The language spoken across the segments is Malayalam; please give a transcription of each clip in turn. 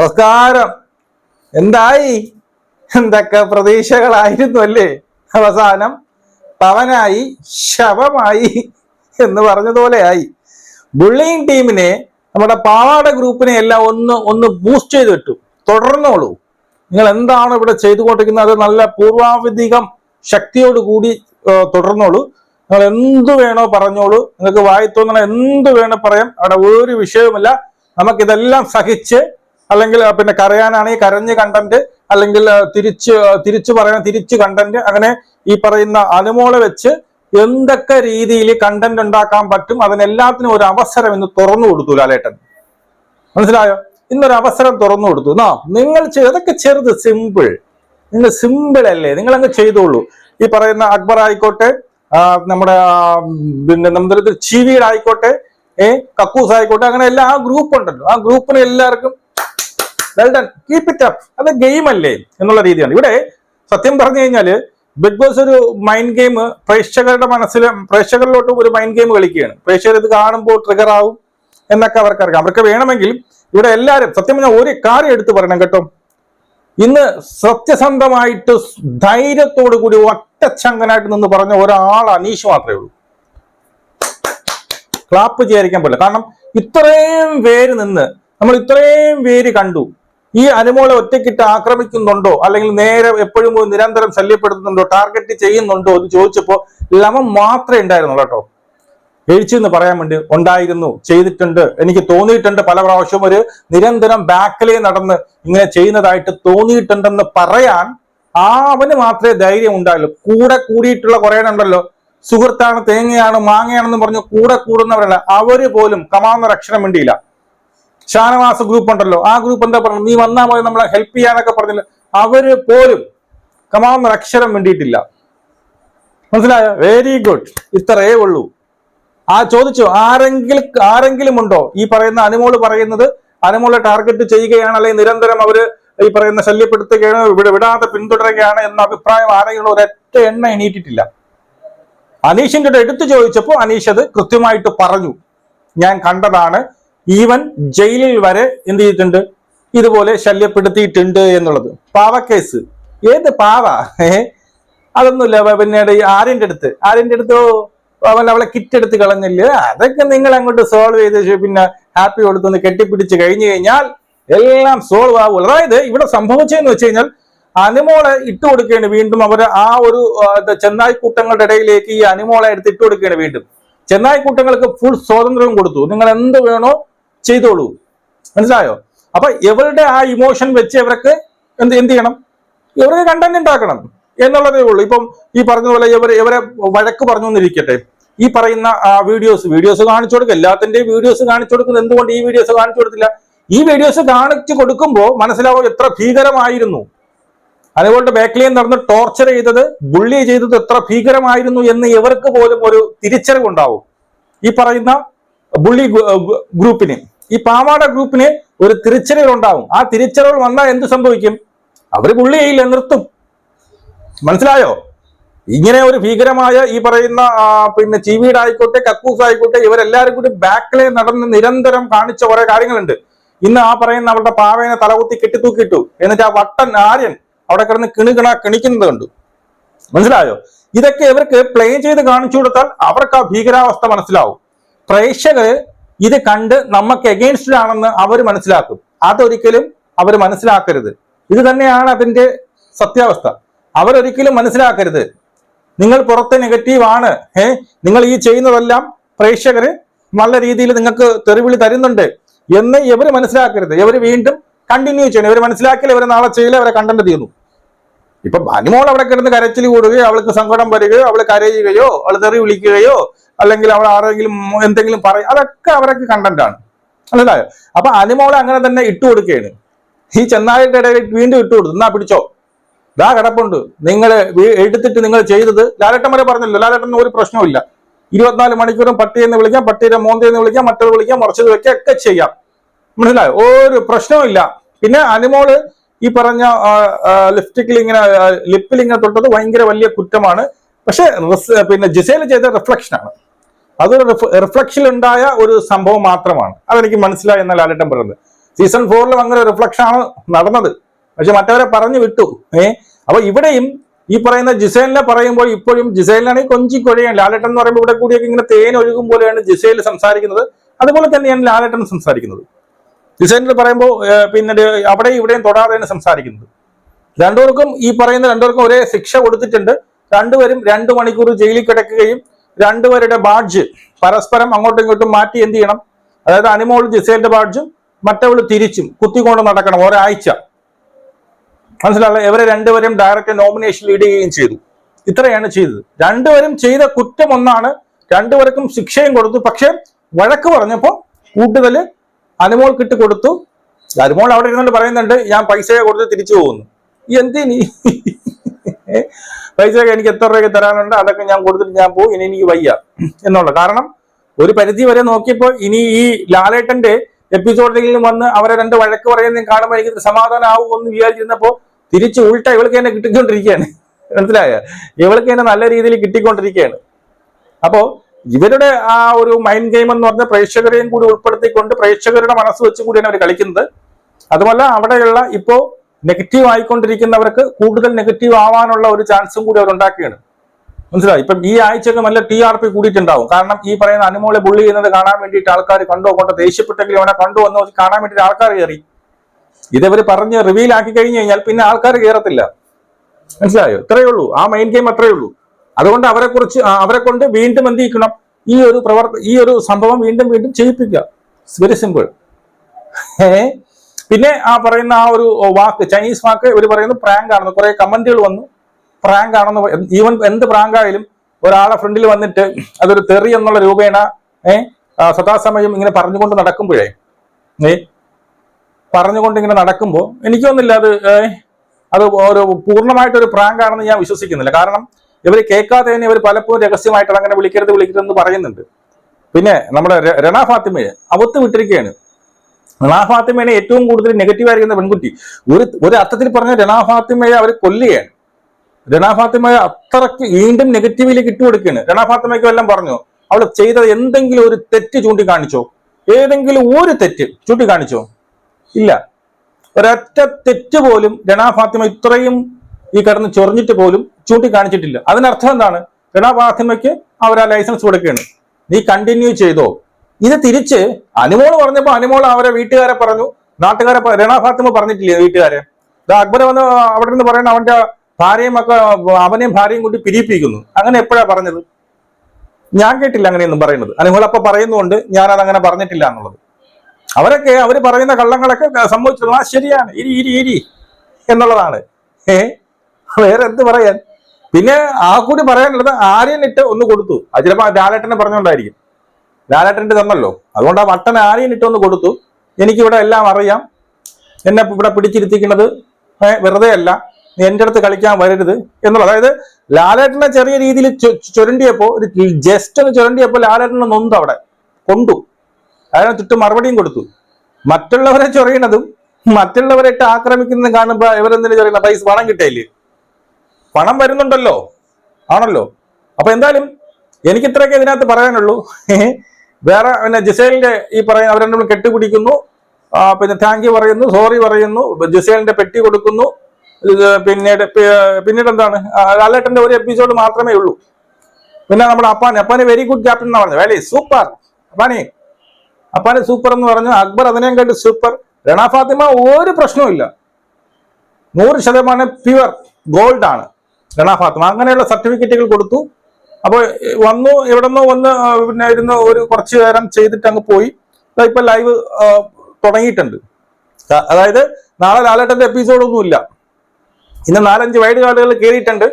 നമസ്കാരം. എന്തായി? എന്തൊക്കെ പ്രതീക്ഷകളായിരുന്നു അല്ലേ? അവസാനം പവനായി ശവമായി എന്ന് പറഞ്ഞതുപോലെ ആയി ബുള്ളിങ് ടീമിനെ നമ്മുടെ പാവാട ഗ്രൂപ്പിനെ എല്ലാം ഒന്ന് ഒന്ന് ബൂസ്റ്റ് ചെയ്ത് വിട്ടു തുടർന്നോളൂ. നിങ്ങൾ എന്താണ് ഇവിടെ ചെയ്തുകൊണ്ടിരിക്കുന്നത്? അത് നല്ല ശക്തിയോട് കൂടി തുടർന്നോളൂ. നിങ്ങൾ എന്ത് വേണോ പറഞ്ഞോളൂ. നിങ്ങൾക്ക് വായി തോന്നണ എന്ത് വേണോ പറയാം. അവിടെ ഒരു വിഷയവുമില്ല. നമുക്കിതെല്ലാം സഹിച്ച് അല്ലെങ്കിൽ പിന്നെ കരയാനാണെങ്കിൽ കരഞ്ഞ് കണ്ടന്റ് അല്ലെങ്കിൽ തിരിച്ച് തിരിച്ചു പറയണ തിരിച്ച് കണ്ടന്റ് അങ്ങനെ ഈ പറയുന്ന അനുമോളെ വെച്ച് എന്തൊക്കെ രീതിയിൽ കണ്ടന്റ് ഉണ്ടാക്കാൻ പറ്റും അതിനെല്ലാത്തിനും ഒരു അവസരം ഇന്ന് തുറന്നു കൊടുത്തു ലാലേട്ടൻ. മനസ്സിലായോ? ഇന്നൊരു അവസരം തുറന്നു കൊടുത്തു. എന്നാ നിങ്ങൾ അതൊക്കെ ചെറുത് സിമ്പിൾ നിങ്ങൾ സിമ്പിൾ അല്ലേ? നിങ്ങൾ അങ്ങ് ചെയ്തോളൂ. ഈ പറയുന്ന അക്ബർ ആയിക്കോട്ടെ നമ്മുടെ പിന്നെ നമ്മുടെ ചീവീട് ആയിക്കോട്ടെ ഏ കക്കൂസ് ആയിക്കോട്ടെ അങ്ങനെ എല്ലാം ആ ഗ്രൂപ്പ് ഉണ്ടല്ലോ ആ ഗ്രൂപ്പിന് എല്ലാവർക്കും well done keep it up അത് ഗെയിം അല്ലേ എന്നുള്ള രീതിയാണ്. ഇവിടെ സത്യം പറഞ്ഞു കഴിഞ്ഞാൽ ബിഗ് ബോസ് ഒരു മൈൻഡ് ഗെയിം പ്രേക്ഷകരുടെ മനസ്സിൽ പ്രേക്ഷകരിലോട്ടും ഒരു മൈൻഡ് ഗെയിം കളിക്കുകയാണ്. പ്രേക്ഷകർ ഇത് കാണുമ്പോൾ ട്രിഗർ ആവും എന്നൊക്കെ അവർക്ക് അറിയാം അവർക്ക് വേണമെങ്കിൽ ഇവിടെ എല്ലാവരും സത്യം പറഞ്ഞാൽ ഒരു കാര്യം എടുത്തു പറയണം കേട്ടോ. ഇന്ന് സത്യസന്ധമായിട്ട് ധൈര്യത്തോടു കൂടി ഒറ്റച്ചങ്കനായിട്ട് നിന്ന് പറഞ്ഞ ഒരാൾ അനീഷ് മാത്രമേ ഉള്ളൂ. ക്ലാപ്പ് ചെയ്യാതിരിക്കാൻ പറ്റില്ല. കാരണം ഇത്രയും പേര് നിന്ന് നമ്മൾ ഇത്രയും പേര് കണ്ടു. ഈ അനുമോളെ ഒറ്റക്കിട്ട് ആക്രമിക്കുന്നുണ്ടോ? അല്ലെങ്കിൽ നേരെ എപ്പോഴും നിരന്തരം ശല്യപ്പെടുത്തുന്നുണ്ടോ? ടാർഗറ്റ് ചെയ്യുന്നുണ്ടോ എന്ന് ചോദിച്ചപ്പോൾ ലമം മാത്രമേ ഉണ്ടായിരുന്നുള്ളൂ കേട്ടോ. എന്ന് പറയാൻ വേണ്ടി ഉണ്ടായിരുന്നു ചെയ്തിട്ടുണ്ട്. എനിക്ക് തോന്നിയിട്ടുണ്ട് പല പ്രാവശ്യവും ഒരു നിരന്തരം ബാക്കിലേ നടന്ന് ഇങ്ങനെ ചെയ്യുന്നതായിട്ട് തോന്നിയിട്ടുണ്ടെന്ന് പറയാൻ ആ അവന് മാത്രമേ ധൈര്യം ഉണ്ടായുള്ളൂ. കൂടെ കൂടിയിട്ടുള്ള കുറേ ഉണ്ടല്ലോ. സുഹൃത്താണ് തേങ്ങയാണ് മാങ്ങയാണെന്ന് പറഞ്ഞ് കൂടെ കൂടുന്നവരല്ല. അവർ പോലും കമാന്നൊരു രക്ഷണം വേണ്ടിയില്ല ഷാനവാസ ഗ്രൂപ്പ് ഉണ്ടല്ലോ. ആ ഗ്രൂപ്പ് എന്താ പറഞ്ഞു നീ വന്നാൽ മതി നമ്മളെ ഹെൽപ്പ് ചെയ്യാനൊക്കെ പറഞ്ഞില്ല. അവർ പോലും കമാവുന്ന അക്ഷരം വേണ്ടിയിട്ടില്ല മനസ്സിലായോ? വെരി ഗുഡ് ഇത്രയേ ഉള്ളൂ. ആ ചോദിച്ചു ആരെങ്കിലും ആരെങ്കിലും ഉണ്ടോ? ഈ പറയുന്ന അനുമോൾ പറയുന്നത് അനുമോളെ ടാർഗറ്റ് ചെയ്യുകയാണ് അല്ലെങ്കിൽ നിരന്തരം അവർ ഈ പറയുന്ന ശല്യപ്പെടുത്തുകയാണ് ഇവിടെ വിടാതെ പിന്തുടരുകയാണ് എന്ന അഭിപ്രായം ആരെങ്കിലും ഒരൊറ്റ എണ്ണ എണീറ്റിട്ടില്ല. അടുത്ത് എടുത്തു ചോദിച്ചപ്പോൾ അനീഷ് അത് കൃത്യമായിട്ട് പറഞ്ഞു. ഞാൻ കണ്ടതാണ്. ഈവൻ ജയിലിൽ വരെ എന്ത് ചെയ്തിട്ടുണ്ട്? ഇതുപോലെ ശല്യപ്പെടുത്തിയിട്ടുണ്ട് എന്നുള്ളത്. പാവക്കേസ്. ഏത് പാവ? ഏ? അതൊന്നുമില്ല. പിന്നെ പിന്നീട് ഈ ആര്യന്റെ അടുത്ത്. ആര്യന്റെ അടുത്തോ അവൻ അവളെ കിറ്റ് എടുത്ത് കളഞ്ഞില്ല? അതൊക്കെ നിങ്ങൾ അങ്ങോട്ട് സോൾവ് ചെയ്ത് പിന്നെ ഹാപ്പി കൊടുത്തൊന്ന് കെട്ടിപ്പിടിച്ച് കഴിഞ്ഞു കഴിഞ്ഞാൽ എല്ലാം സോൾവ് ആവുള്ളൂ. അതായത് ഇവിടെ സംഭവിച്ചതെന്ന് വെച്ച് കഴിഞ്ഞാൽ അനുമോളെ ഇട്ട് കൊടുക്കുകയാണ് വീണ്ടും അവർ ആ ഒരു ചെന്നായ് കൂട്ടങ്ങളുടെ ഇടയിലേക്ക് ഈ അനുമോളെ എടുത്ത് ഇട്ട് കൊടുക്കുകയാണ് വീണ്ടും. ചെന്നായ് കൂട്ടങ്ങൾക്ക് ഫുൾ സ്വാതന്ത്ര്യം കൊടുത്തു. നിങ്ങൾ എന്ത് വേണോ ചെയ്തോളൂ. മനസ്സിലായോ? അപ്പൊ ഇവരുടെ ആ ഇമോഷൻ വെച്ച് ഇവർക്ക് എന്ത് എന്ത് ചെയ്യണം? ഇവർക്ക് കണ്ടന്റ് ഉണ്ടാക്കണം എന്നുള്ളതേ ഉള്ളൂ. ഇപ്പം ഈ പറഞ്ഞതുപോലെ ഇവർ ഇവരെ വഴക്ക് പറഞ്ഞു എന്നിരിക്കട്ടെ ഈ പറയുന്ന വീഡിയോസ് വീഡിയോസ് കാണിച്ചു കൊടുക്കുക. എല്ലാത്തിന്റെയും വീഡിയോസ് കാണിച്ചു കൊടുക്കുന്നത് എന്തുകൊണ്ട് ഈ വീഡിയോസ് കാണിച്ചു കൊടുത്തില്ല? ഈ വീഡിയോസ് കാണിച്ചു കൊടുക്കുമ്പോൾ മനസ്സിലാവും എത്ര ഭീകരമായിരുന്നു. അതുകൊണ്ട് ബാക്കിലേയും നടന്ന് ടോർച്ചർ ചെയ്തത് ബുള്ളി ചെയ്തത് എത്ര ഭീകരമായിരുന്നു എന്ന് ഇവർക്ക് പോലും ഒരു തിരിച്ചറിവുണ്ടാവും. ഈ പറയുന്ന ബുള്ളി ഗ്രൂ- ഗ്രൂ- ഗ്രൂപ്പിന് ഈ പാവാട ഗ്രൂപ്പിന് ഒരു തിരിച്ചറിവ് ഉണ്ടാവും. ആ തിരിച്ചറിവ് വന്നാൽ എന്ത് സംഭവിക്കും? അവർ പുള്ളി ചെയ്യില്ല നിർത്തും. മനസ്സിലായോ? ഇങ്ങനെ ഒരു ഭീകരമായ ഈ പറയുന്ന പിന്നെ ചീവീട് ആയിക്കോട്ടെ കക്കൂസ് ആയിക്കോട്ടെ ഇവരെല്ലാവരും കൂടി ബാക്കിലെ നടന്ന് നിരന്തരം കാണിച്ച കുറെ കാര്യങ്ങളുണ്ട്. ഇന്ന് ആ പറയുന്ന അവരുടെ പാവേനെ തലകുത്തി കെട്ടിത്തൂക്കിയിട്ടു. എന്നിട്ട് ആ വട്ടൻ ആര്യൻ അവിടെ കിടന്ന് കിണുകിണ കിണിക്കുന്നത് കണ്ടു. മനസ്സിലായോ? ഇതൊക്കെ ഇവർക്ക് പ്ലേ ചെയ്ത് കാണിച്ചു കൊടുത്താൽ അവർക്ക് ആ ഭീകരാവസ്ഥ മനസ്സിലാവും. പ്രേക്ഷകര് ഇത് കണ്ട് നമുക്ക് എഗെയിൻസ്റ്റ് ആണെന്ന് അവർ മനസ്സിലാക്കും. അതൊരിക്കലും അവർ മനസ്സിലാക്കരുത്. ഇത് തന്നെയാണ് അതിന്റെ സത്യാവസ്ഥ. അവരൊരിക്കലും മനസ്സിലാക്കരുത്. നിങ്ങൾ പുറത്തെ നെഗറ്റീവ് ആണ്. ഏ? നിങ്ങൾ ഈ ചെയ്യുന്നതെല്ലാം പ്രേക്ഷകര് നല്ല രീതിയിൽ നിങ്ങൾക്ക് തെറിവിളി തരുന്നുണ്ട് എന്ന് ഇവർ മനസ്സിലാക്കരുത്. ഇവർ വീണ്ടും കണ്ടിന്യൂ ചെയ്യണം. ഇവർ മനസ്സിലാക്കിയാൽ ഇവരെ നാളെ ചെയ്യില്ല അവരെ കണ്ടന്റ് തീർന്നു. ഇപ്പൊ അനുമോൾ അവിടെ കിടന്ന് കരച്ചിൽ കൂടുകയോ അവൾക്ക് സങ്കടം വരികയോ അവൾ കരയുകയോ അവൾ തെറി വിളിക്കുകയോ അല്ലെങ്കിൽ അവൾ ആരെങ്കിലും എന്തെങ്കിലും പറയും അതൊക്കെ അവരൊക്കെ കണ്ടന്റ് ആണ്. മനസ്സിലായോ? അപ്പൊ അനുമോളെ അങ്ങനെ തന്നെ ഇട്ടു കൊടുക്കുകയാണ്. ഈ ചെന്നായിട്ട് ഇടയിൽ വീണ്ടും ഇട്ടു കൊടുത്തു. എന്നാ പിടിച്ചോ. ഇതാ കിടപ്പുണ്ട്. നിങ്ങൾ എടുത്തിട്ട് നിങ്ങൾ ചെയ്തത്. ലാലേട്ടൻ വരെ പറഞ്ഞല്ലോ. ലാലേട്ടൻ ഒരു പ്രശ്നവുമില്ല ഇരുപത്തിനാല് മണിക്കൂറും പട്ടിയെന്ന് വിളിക്കാം പട്ടിയുടെ മോന്തയെന്ന് വിളിക്കാം മറ്റൊരു വിളിക്കാം മറിച്ചത് വെക്കാം ഒക്കെ ചെയ്യാം. മനസ്സിലായോ? ഒരു പ്രശ്നവുമില്ല പിന്നെ അനുമോൾ ഈ പറഞ്ഞ ലിപ്സ്റ്റിക്കിൽ ഇങ്ങനെ ലിപ്പിൽ ഇങ്ങനെ തൊട്ടത് ഭയങ്കര വലിയ കുറ്റമാണ്. പക്ഷെ പിന്നെ ജിസേൽ ചെയ്ത റിഫ്ലക്ഷൻ ആണ്. അതൊരു റിഫ്ലക്ഷൻ ഉണ്ടായ ഒരു സംഭവം മാത്രമാണ്. അതെനിക്ക് മനസ്സിലായി എന്ന ലാലേട്ടൻ പറയുന്നത് സീസൺ ഫോറിലും അങ്ങനെ റിഫ്ലക്ഷൻ ആണ് നടന്നത്. പക്ഷെ മറ്റവരെ പറഞ്ഞു വിട്ടു. ഏ? അപ്പൊ ഇവിടെയും ഈ പറയുന്ന ജിസേലിനെ പറയുമ്പോൾ ഇപ്പോഴും ജിസേലിനാണെങ്കിൽ കൊഞ്ചി കൊഴയാണ്. ലാലേട്ടൻ എന്ന് പറയുമ്പോൾ ഇവിടെ കൂടിയൊക്കെ ഇങ്ങനെ തേൻ ഒഴുകും പോലെയാണ് ജിസേൽ സംസാരിക്കുന്നത്. അതുപോലെ തന്നെയാണ് ലാലേട്ടൻ സംസാരിക്കുന്നത്. ജിസേലിന് പറയുമ്പോൾ പിന്നെ അവിടെയും ഇവിടെയും തൊടാതെയാണ് സംസാരിക്കുന്നത്. രണ്ടുപേർക്കും ഈ പറയുന്ന രണ്ടുപേർക്കും ഒരേ ശിക്ഷ കൊടുത്തിട്ടുണ്ട്. രണ്ടുപേരും രണ്ടു മണിക്കൂർ ജയിലിൽ കിടക്കുകയും രണ്ടുപേരുടെ ബാഡ്ജ് പരസ്പരം അങ്ങോട്ടും ഇങ്ങോട്ടും മാറ്റി എന്ത് ചെയ്യണം? അതായത് അനിമോൾ ജിസേലിന്റെ ബാഡ്ജും മറ്റവൾ തിരിച്ചും കുത്തിക്കൊണ്ട് നടക്കണം ഒരാഴ്ച. മനസ്സിലാവില്ല ഇവരെ രണ്ടുപേരും ഡയറക്റ്റ് നോമിനേഷനിൽ ഇടുകയും ചെയ്തു. ഇത്രയാണ് ചെയ്തത്. രണ്ടുപേരും ചെയ്ത കുറ്റം ഒന്നാണ് രണ്ടുപേർക്കും ശിക്ഷയും കൊടുത്തു. പക്ഷേ വഴക്ക് പറഞ്ഞപ്പോൾ കൂടുതൽ അനുമോൾ കിട്ടി കൊടുത്തു. അനുമോൾ അവിടെ ഇരുന്നുകൊണ്ട് പറയുന്നുണ്ട് ഞാൻ പൈസയെ കൊടുത്ത് തിരിച്ചു പോകുന്നു. എന്തിനി? പൈസയൊക്കെ എനിക്ക് എത്ര രൂപയ്ക്ക് തരാനുണ്ട് അതൊക്കെ ഞാൻ കൊടുത്തിട്ട് ഞാൻ പോകും ഇനി എനിക്ക് വയ്യ എന്നുള്ള കാരണം ഒരു പരിധി വരെ നോക്കിയപ്പോൾ ഇനി ഈ ലാലേട്ടന്റെ എപ്പിസോഡിലും വന്ന് അവരെ രണ്ട് വഴക്ക് പറയുന്നതും കാണുമ്പോൾ എനിക്ക് സമാധാനം ആവുമെന്ന് വിചാരിച്ചിരുന്നപ്പോ തിരിച്ച് ഉൾട്ട ഇവൾക്ക് തന്നെ കിട്ടിക്കൊണ്ടിരിക്കുകയാണ്. മനസ്സിലായ? ഇവൾക്ക് എന്നെ നല്ല രീതിയിൽ കിട്ടിക്കൊണ്ടിരിക്കുകയാണ്. അപ്പോ ഇവരുടെ ആ ഒരു മൈൻഡ് ഗെയിം എന്ന് പറഞ്ഞ പ്രേക്ഷകരെയും കൂടി ഉൾപ്പെടുത്തിക്കൊണ്ട് പ്രേക്ഷകരുടെ മനസ്സ് വെച്ചും കൂടിയാണ് അവർ കളിക്കുന്നത്. അതുമല്ല അവിടെയുള്ള ഇപ്പോ നെഗറ്റീവ് ആയിക്കൊണ്ടിരിക്കുന്നവർക്ക് കൂടുതൽ നെഗറ്റീവ് ആവാനുള്ള ഒരു ചാൻസും കൂടി അവർ ഉണ്ടാക്കുകയാണ്. മനസ്സിലായി? ഇപ്പം ഈ ആഴ്ചയൊക്കെ നല്ല ടി ആർ പി കൂടിയിട്ടുണ്ടാവും. കാരണം ഈ പറയുന്ന അനുമോളെ ബുള്ളി ചെയ്യുന്നത് കാണാൻ വേണ്ടിയിട്ട് ആൾക്കാർ കണ്ടോ കൊണ്ടോ ദേഷ്യപ്പെട്ടെങ്കിലും അവനെ കണ്ടു വന്നോ കാണാൻ വേണ്ടിയിട്ട് ആൾക്കാർ കയറി ഇതവർ പറഞ്ഞ് റിവീൽ ആക്കി കഴിഞ്ഞു കഴിഞ്ഞാൽ പിന്നെ ആൾക്കാർ കയറത്തില്ല മനസ്സിലായോ? ഇത്രയേ ഉള്ളൂ. ആ മെയിൻ ഗെയിം അത്രയേ ഉള്ളൂ. അതുകൊണ്ട് അവരെ കുറിച്ച് അവരെ കൊണ്ട് വീണ്ടും എന്ത് ചെയ്യിക്കണം? ഈ ഒരു പ്രവർത്ത ഈ ഒരു സംഭവം വീണ്ടും വീണ്ടും ചെയ്യിപ്പിക്കുക. വെരി സിമ്പിൾ പിന്നെ ആ പറയുന്ന ആ ഒരു വാക്ക് ചൈനീസ് വാക്ക് ഇവർ പറയുന്നത് പ്രാങ്ക് ആണെന്ന്. കുറെ കമന്റുകൾ വന്നു. പ്രാങ്ക് ആണെന്ന് ഈവൻ എന്ത് പ്രാങ്ക് ആയാലും ഒരാളെ ഫ്രണ്ടിൽ വന്നിട്ട് അതൊരു തെറി എന്നുള്ള രൂപേണ ഏഹ് സദാസമയം ഇങ്ങനെ പറഞ്ഞുകൊണ്ട് നടക്കുമ്പോഴേ ഏ പറഞ്ഞുകൊണ്ട് ഇങ്ങനെ നടക്കുമ്പോൾ എനിക്കൊന്നുമില്ല അത് അത് ഒരു പൂർണമായിട്ടൊരു പ്രാങ്ക് ആണെന്ന് ഞാൻ വിശ്വസിക്കുന്നില്ല. കാരണം ഇവർ കേൾക്കാതെ തന്നെ ഇവർ പലപ്പോഴും രഹസ്യമായിട്ട് അങ്ങനെ വിളിക്കരുത് വിളിക്കരുതെന്ന് പറയുന്നുണ്ട്. പിന്നെ നമ്മുടെ രണ ഫാത്തിമയെ അവത്ത് വിട്ടിരിക്കുകയാണ്. രണ ഫാത്തിമയെ ഏറ്റവും കൂടുതൽ നെഗറ്റീവ് ആയിരിക്കുന്ന പെൺകുട്ടി. ഒരു ഒരു അർത്ഥത്തിൽ പറഞ്ഞ രണ ഫാത്തിമയെ അവർ കൊല്ലുകയാണ്. രണ ഫാത്തിമയെ അത്രയ്ക്ക് വീണ്ടും നെഗറ്റീവിലേക്ക് ഇട്ടുകൊടുക്കുകയാണ് രണ ഫാത്തിമയ്ക്ക് എല്ലാം പറഞ്ഞു? അവൾ ചെയ്തത് എന്തെങ്കിലും ഒരു തെറ്റ് ചൂണ്ടിക്കാണിച്ചോ? ഏതെങ്കിലും ഒരു തെറ്റ് ചൂണ്ടിക്കാണിച്ചോ? ഇല്ല. ഒരൊറ്റ തെറ്റ് പോലും രണ ഫാത്തിമ ഇത്രയും ഈ കടന്ന് ചൊറിഞ്ഞിട്ട് പോലും ചൂണ്ടിക്കാണിച്ചിട്ടില്ല. അതിനർത്ഥം എന്താണ്? രണ ഫാത്തിമയ്ക്ക് അവർ ആ ലൈസൻസ് കൊടുക്കുകയാണ്. നീ കണ്ടിന്യൂ ചെയ്തോ? ഇത് തിരിച്ച് അനുമോൾ പറഞ്ഞപ്പോ അനുമോൾ അവരെ വീട്ടുകാരെ പറഞ്ഞു. നാട്ടുകാരെ രണ ഫാത്തിമ പറഞ്ഞിട്ടില്ലേ വീട്ടുകാരെ? അക്ബർ വന്ന് അവിടെ നിന്ന് പറയണ അവന്റെ ഭാര്യയും ഒക്കെ അവനെയും ഭാര്യയും കൂടി പിരിയിപ്പിക്കുന്നു. അങ്ങനെ എപ്പോഴാ പറഞ്ഞത്? ഞാൻ കേട്ടില്ല അങ്ങനെയൊന്നും പറയുന്നത്. അനുമോൾ അപ്പൊ പറയുന്നുണ്ട് ഞാൻ അതങ്ങനെ പറഞ്ഞിട്ടില്ല എന്നുള്ളത്. അവരൊക്കെ അവർ പറയുന്ന കള്ളങ്ങളൊക്കെ സംഭവിച്ചത് ആ ശരിയാണ്. ഇരി ഇരി ഇരി എന്നുള്ളതാണ്. ഏ? വേറെ എന്ത് പറയാൻ? പിന്നെ ആ കൂടി പറയാനുള്ളത് ആര്യൻ ഇട്ട് ഒന്ന് കൊടുത്തു. അത് ചിലപ്പോ ലാലേട്ടനെ പറഞ്ഞുകൊണ്ടായിരിക്കും ലാലേട്ടന്റെ തന്നല്ലോ. അതുകൊണ്ട് ആ വട്ടൻ ആരെയും ഇട്ടൊന്ന് കൊടുത്തു. എനിക്കിവിടെ എല്ലാം അറിയാം. എന്നെ ഇവിടെ പിടിച്ചിരുത്തിക്കുന്നത് വെറുതെ അല്ല. എന്റെ അടുത്ത് കളിക്കാൻ വരരുത് എന്നുള്ളത്. അതായത് ലാലേട്ടനെ ചെറിയ രീതിയിൽ ചുരണ്ടിയപ്പോൾ ചുരണ്ടിയപ്പോ ഒരു ജസ്റ്റ് ഒന്ന് ചുരണ്ടിയപ്പോൾ ലാലേട്ടനെ നൊന്ത് അവിടെ കൊണ്ടു. അതിനെ ചുറ്റും മറുപടിയും കൊടുത്തു. മറ്റുള്ളവരെ ചൊറിയണതും മറ്റുള്ളവരെ ഇട്ട് ആക്രമിക്കുന്നതും കാണുമ്പോ ഇവരെന്തിനു ചൊറിയണ പൈസ പണം കിട്ടിയില്ലേ പണം വരുന്നുണ്ടല്ലോ. ആണല്ലോ. അപ്പൊ എന്തായാലും എനിക്ക് ഇത്രയൊക്കെ ഇതിനകത്ത് പറയാനുള്ളൂ. വേറെ പിന്നെ ജിസേലിന്റെ ഈ പറയുന്ന അവർ രണ്ടും കെട്ടുപിടിക്കുന്നു പിന്നെ താങ്ക് യു പറയുന്നു സോറി പറയുന്നു ജിസേലിന്റെ പെട്ടി കൊടുക്കുന്നു. പിന്നീട് പിന്നീട് എന്താണ്? ലാലേട്ടന്റെ ഒരു എപ്പിസോഡ് മാത്രമേ ഉള്ളൂ. പിന്നെ നമ്മുടെ അപ്പാൻ അപ്പാന് വെരി ഗുഡ് ക്യാപ്റ്റൻ എന്നാ പറഞ്ഞു വേലി സൂപ്പർ അപ്പാനി അപ്പാന് സൂപ്പർ എന്ന് പറഞ്ഞു. അക്ബർ അതിനെയും കണ്ട് സൂപ്പർ രണ ഫാത്തിമ ഒരു പ്രശ്നവുമില്ല നൂറ് ശതമാനം പ്യുവർ ഗോൾഡ് ആണ്. രണ ഫാത്തിമ. അങ്ങനെയുള്ള സർട്ടിഫിക്കറ്റുകൾ കൊടുത്തു. അപ്പോൾ വന്നു എവിടെ നിന്നോ വന്ന് പിന്നെ ഇരുന്ന് ഒരു കുറച്ചു നേരം ചെയ്തിട്ട് അങ്ങ് പോയി. ഇപ്പൊ ലൈവ് തുടങ്ങിയിട്ടുണ്ട്. അതായത് നാളെ ലാലേട്ടന്റെ എപ്പിസോഡ് ഒന്നുമില്ല ഇന്ന് നാലഞ്ച് വൈഡ് കാർഡുകൾ കയറിയിട്ടുണ്ട്.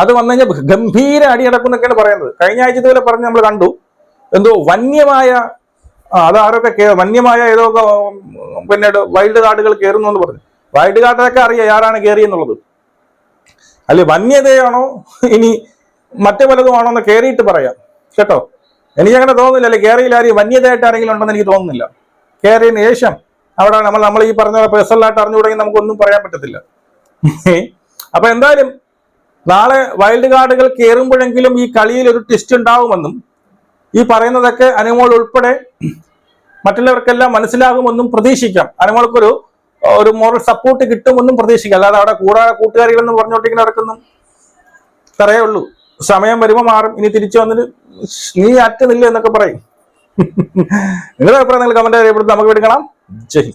അത് വന്നു കഴിഞ്ഞാൽ ഗംഭീര അടി നടക്കുന്നൊക്കെയാണ് പറയുന്നത്. കഴിഞ്ഞ ആഴ്ച ഇതുപോലെ പറഞ്ഞ് നമ്മൾ കണ്ടു. എന്തോ വന്യമായ അത് ആരൊക്കെ വന്യമായ ഏതോ പിന്നെ വൈൽഡ് കാർഡുകൾ കയറുന്നു എന്ന് പറഞ്ഞു. വൈൽഡ് കാർഡൊക്കെ അറിയാം ആരാണ് കയറിയെന്നുള്ളത്. അല്ലെ വന്യതയാണോ? ഇനി മറ്റു പലതും ആണോ എന്ന് കയറിയിട്ട് പറയാം. കേട്ടോ? എനിക്കങ്ങനെ തോന്നുന്നില്ല. അല്ലെ കേരളയിൽ ആരെയും വന്യതയായിട്ട് ആരെങ്കിലും ഉണ്ടെന്ന് എനിക്ക് തോന്നുന്നില്ല. കയറിയതിന് ശേഷം അവിടെ നമ്മൾ നമ്മൾ ഈ പറഞ്ഞ പേഴ്സണലായിട്ട് അറിഞ്ഞുകൂടെങ്കിൽ നമുക്കൊന്നും പറയാൻ പറ്റത്തില്ല. അപ്പൊ എന്തായാലും നാളെ വൈൽഡ് കാർഡുകൾ കയറുമ്പോഴെങ്കിലും ഈ കളിയിൽ ഒരു ട്വിസ്റ്റ് ഉണ്ടാവുമെന്നും ഈ പറയുന്നതൊക്കെ അനുമോൾ ഉൾപ്പെടെ മറ്റുള്ളവർക്കെല്ലാം മനസ്സിലാകുമെന്നും പ്രതീക്ഷിക്കാം. അനുമോൾക്കൊരു ഒരു മോറൽ സപ്പോർട്ട് കിട്ടുമെന്നും പ്രതീക്ഷിക്കാം. അല്ലാതെ അവിടെ കൂടാതെ കൂട്ടുകാരികളെന്ന് പറഞ്ഞുകൊണ്ടിങ്ങനെ നടക്കുന്നു. പറയുള്ളൂ സമയം വരുമ്പോൾ മാറും. ഇനി തിരിച്ചു വന്നിട്ട് നീ അറ്റുന്നില്ല എന്നൊക്കെ പറയും. നിങ്ങളുടെ അഭിപ്രായം നിങ്ങൾ കമന്റ് അറിയപ്പെടുത്തി നമുക്ക് എടുക്കണം ജയ്.